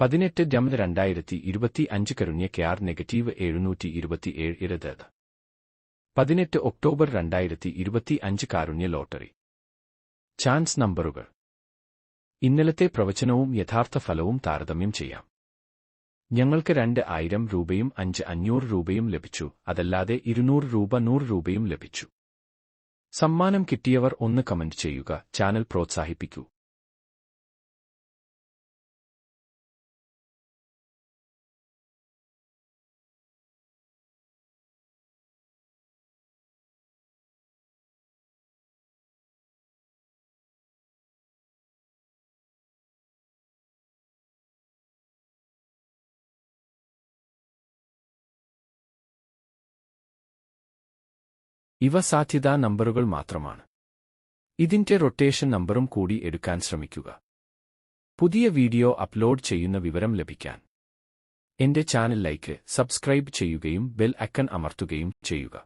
പതിനെട്ട് ജം രണ്ടായിരത്തി ഇരുപത്തി അഞ്ച് കരുണ്യ കെ ആർ നെഗറ്റീവ് എഴുന്നൂറ്റി ഇരുപത്തിയേഴ് ഇരത് പതിനെട്ട് ഒക്ടോബർ രണ്ടായിരത്തി ഇരുപത്തി അഞ്ച് കാരുണ്യ ലോട്ടറി. ചാൻസ് നമ്പറുകൾ. ഇന്നലത്തെ പ്രവചനവും യഥാർത്ഥ ഫലവും താരതമ്യം ചെയ്യാം. ഞങ്ങൾക്ക് രണ്ട് ആയിരം രൂപയും അഞ്ച് അഞ്ഞൂറ് രൂപയും ലഭിച്ചു അതല്ലാതെ ഇരുന്നൂറ് രൂപ നൂറ് രൂപയും ലഭിച്ചു. സമ്മാനം കിട്ടിയവർ ഒന്ന് കമന്റ് ചെയ്യുക ചാനൽ പ്രോത്സാഹിപ്പിക്കൂ. ഇവ സാധ്യതാ നമ്പറുകൾ മാത്രമാണ്. ഇതിന്റെ റൊട്ടേഷൻ നമ്പറും കൂടി എടുക്കാൻ ശ്രമിക്കുക. പുതിയ വീഡിയോ അപ്ലോഡ് ചെയ്യുന്ന വിവരം ലഭിക്കാൻ എന്റെ ചാനൽ ലൈക്ക് സബ്സ്ക്രൈബ് ചെയ്യുകയും ബെൽ ഐക്കൺ അമർത്തുകയും ചെയ്യുക.